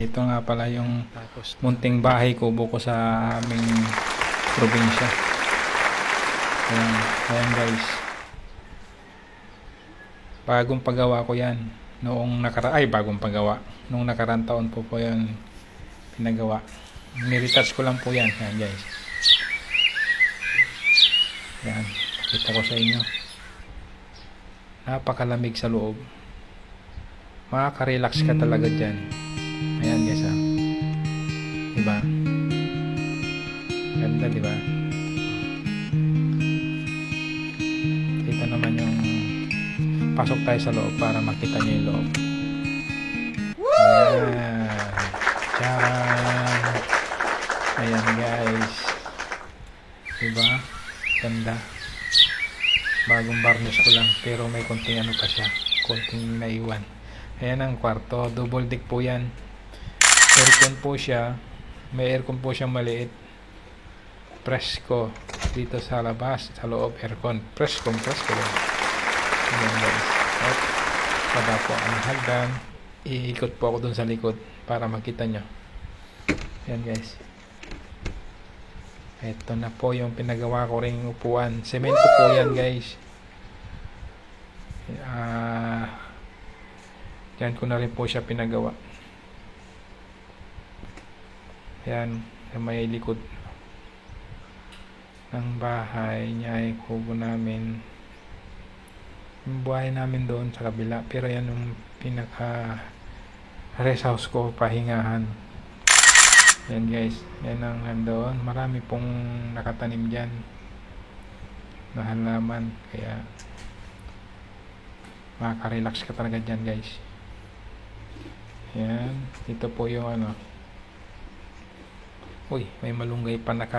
Ito nga pala yung munting bahay kubo ko sa aming probinsya. Ayan, ayan guys. Bagong paggawa ko yan. Noong nakara ay bagong paggawa. Noong nakarang taon po po yan pinagawa. Niretouch ko lang po yan. Ayan guys. Ayan. Pakita ko sa inyo. Napakalamig sa loob. Makaka-relax ka talaga dyan. Ayan guys ah. Diba? Ganda diba? Dito naman yung pasok tayo sa loob para makita nyo yung loob. Ayan. Charan. Ayan guys. Diba? Ganda. Bagong varnish ko lang pero may konting ano pa siya. Konting naiwan. Ayan ang kwarto. Double deck po yan. Aircon po siya. May aircon po siyang maliit. Presko. Dito sa labas. Sa loob aircon. Presko. Presko lang. Ayan guys. At baba po ang hagdan. Iikot po ako dun sa likod para makita nyo. Ayan guys. Ito na po yung pinagawa ko ring upuan. Semento po yan guys. Ah, yan ko na rin po siya pinagawa. Yan, sa may likod ng bahay niya ay kubo namin. Yung buhay namin doon sa kabila. Pero yan yung pinaka rest house ko, pahingahan. Yan guys, yan ang nandoon. Marami pong nakatanim dyan na halaman. Kaya makaka-relax ka talaga dyan guys. Yan, ito po yung ano. Uy, may malunggay pa naka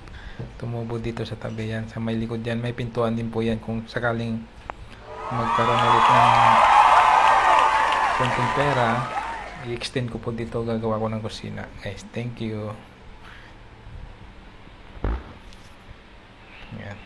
tumubo dito sa tabi yan. Sa may likod yan, may pintuan din po yan kung sakaling magkaroon ulit ng konting pera. I-extend ko po dito gagawa ko ng kusina. Guys thank you. Yan.